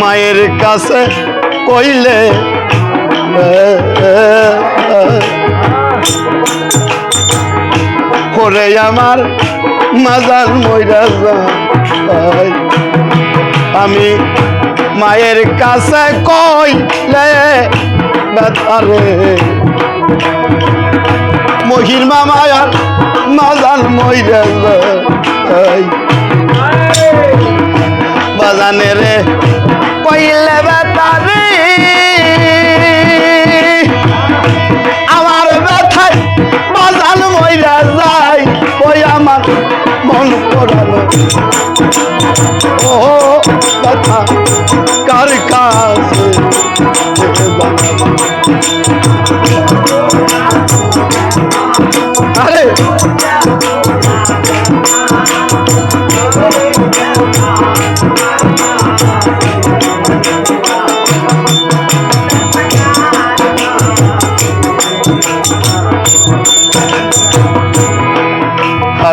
মায়ের কাছে কইলে করে আমার মাজার ময়রা যায় আমি মায়ের কাছে কইলে বেতারে মহিমা মায়ার মাজার ময়রা যায় বাজানে রে কইলে বেতারে আমার মন পড়ালো ও ব্যথা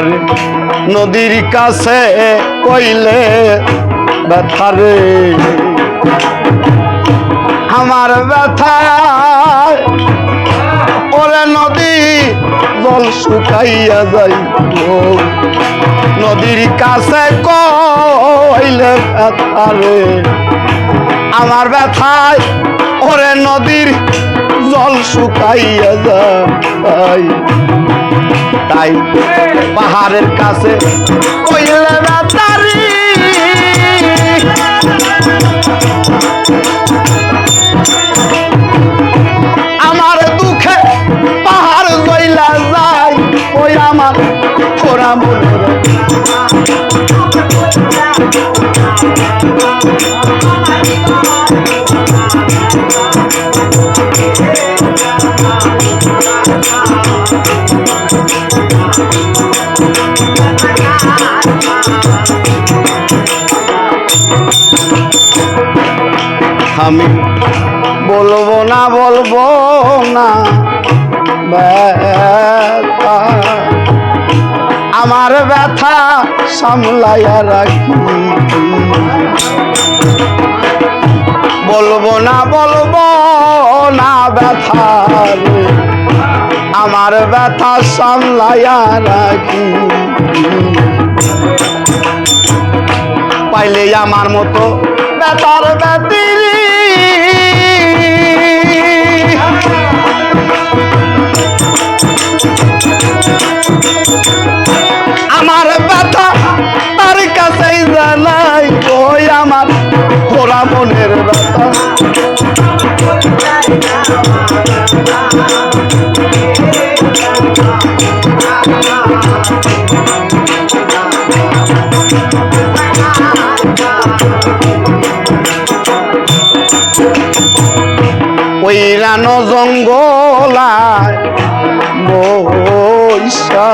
আরে নদীর কাছে কইলে ব্যথারে আমার ব্যথা, ওরে নদী জল শুকাইয়া যাই নদীর কাছে কইলে ব্যথারে আমার ব্যথায় ওরে নদীর জল শুকাইয়া যায় তাই পাহাড়ের কাছে। আমার দুঃখে পাহাড় জইলা যায় ওই আমার খোরা মনে আমি বলব না বলব না। ব্যথা আমার ব্যথা সামলাইয়া রাখি। বলব না বলব না ব্যথা আমার ব্যথা সামলাইয়া রাখি। পাইলে আমার মতো বেতার বেতিরি আমার ব্যথা তার কাছেই জানাই ওই আমার খোরা মনের ব্যথা। ওই রানো জঙ্গলায় বৈশা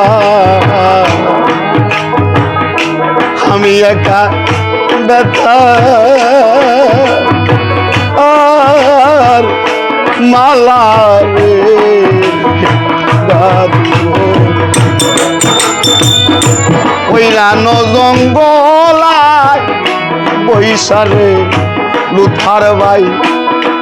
আমি একা আর মালা রে গাঁথবো। ওই রানো জঙ্গলায় বৈশারে লুথার ভাই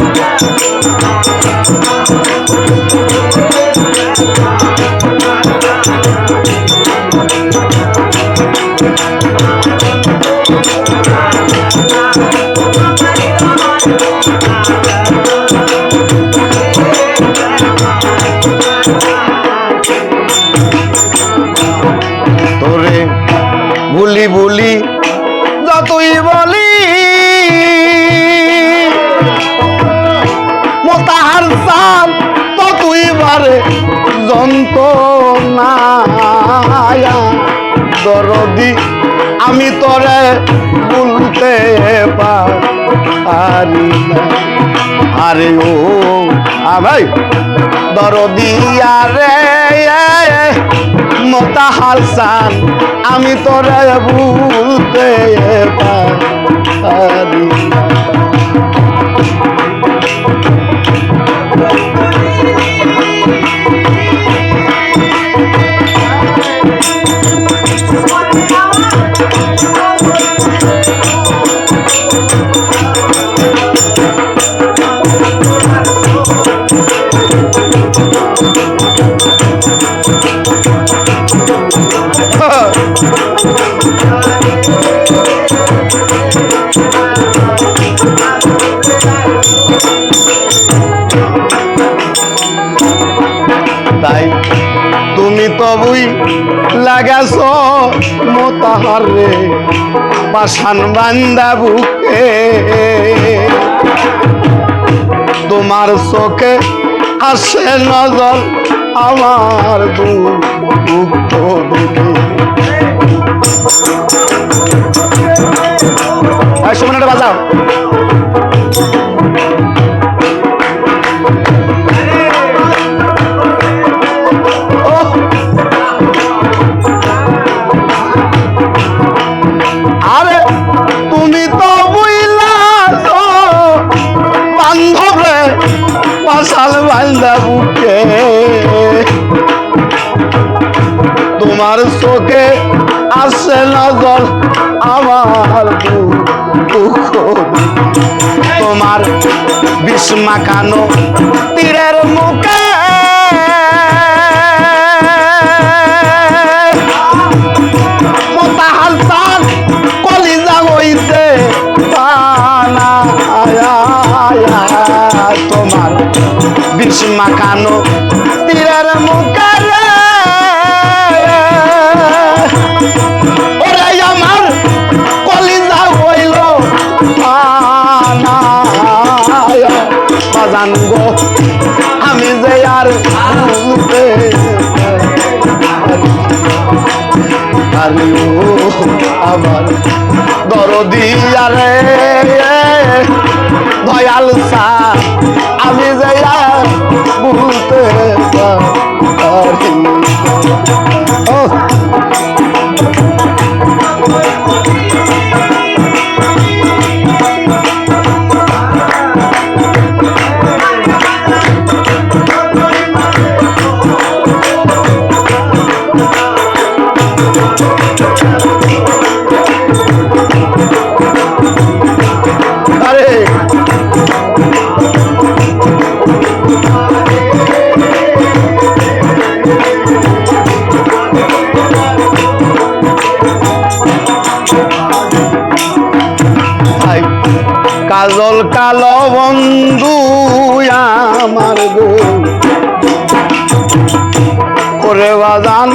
তোরে আরে ও ভাই দরদি আরে মোতা হালসান আমি তোরে বলতে পারি না। তাই মোতাহার রে পাশান বান্দা বুকে। তোমার চোখে আসে নজর আমার দেখে বাজাও। বিস্মা কানো তীরের বাজান গো আমি যে আর আমার দরদি আরে। দয়াল সা, আমি যে আর বলতে পারি ও। কাজল কালো বন্ধু আমার গো। করে বাজান,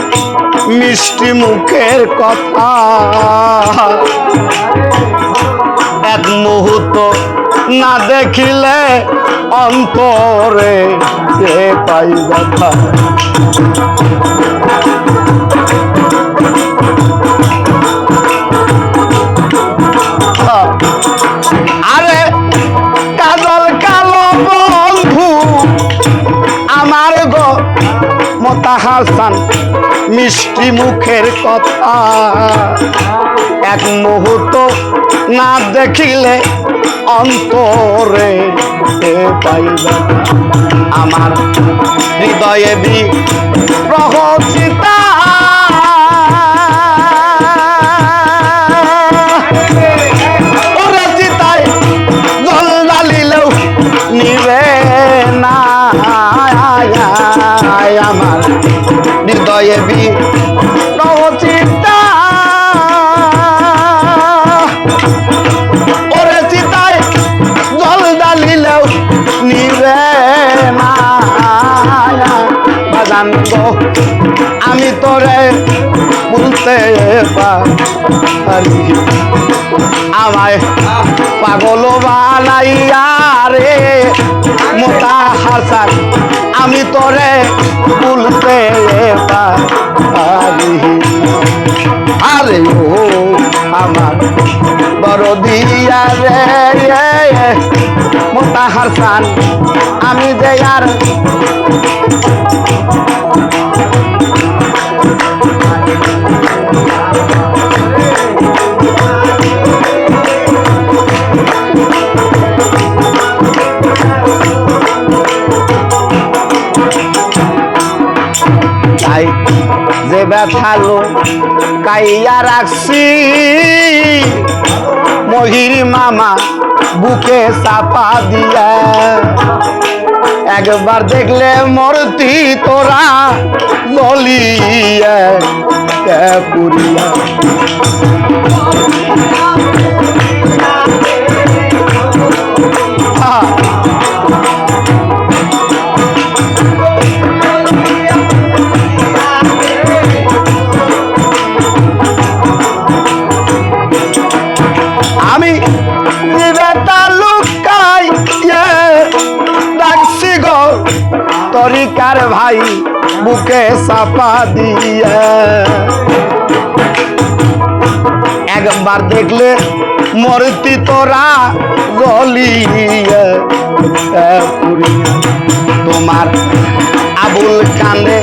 মিষ্টি মুখের কথা। এক মুহূর্ত না দেখিলে অন্তরে পাই ব্যথা। হাসান মিষ্টি মুখের কথা। এক মুহূর্ত না দেখিলে অন্তরে পাইবে আমার হৃদয়ে বি প্রহচিতা হৃদয়ে বি প্রহচিতা ওরে চিতায় জল ডালিলেও নিবে না। বাজান আমি তোরে বলতে পারি। আমায় পাগল বানাইয়া রে, মোটা হাসার আমি তরে বলতে আরে ও আমার বড় দিয়া রে, মোটা হাসান, আমি যে আর ব্যথালো কাইয়া রাখছি। মহির মামা বুকে চাপা দিয়া। একবার দেখলে মরতি তোরা গলিয়া কে পুরিয়া চাপা দিয়ে। একবার দেখলে মরতি তোরা পুরিয়া তোমার আবুল কান্দে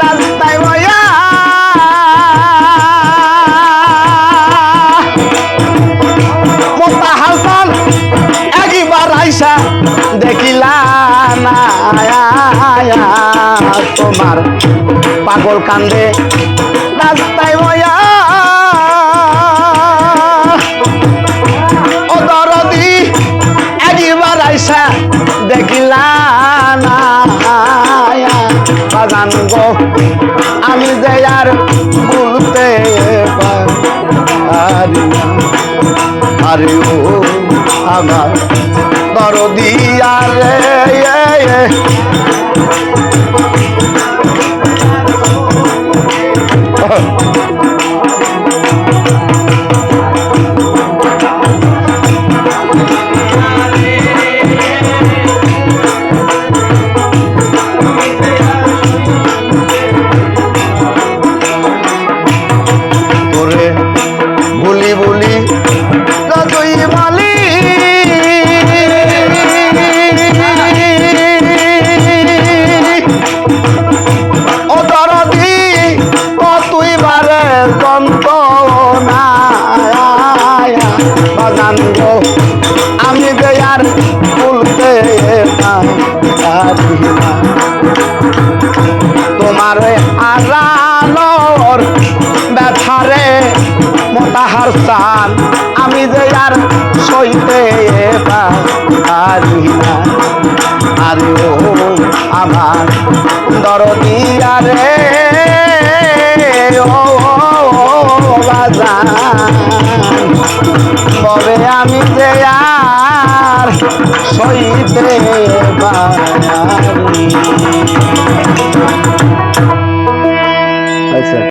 রাস্তায় বয়া মোতা হালতাল একবার আইসা দেখিলা না তোমার পাগল কান্দে রাস্তায় বয়া ও দরদি, একবার আইসা দেখিলা বাগান গো, আমি যে আর বলতে পারি আরে ও আমার দরদি, আরে সান আমি যে আর সইতে পারি না। আরে ও আমার দরদিয়া রে ও আমি যে আর সইতে পারি আচ্ছা।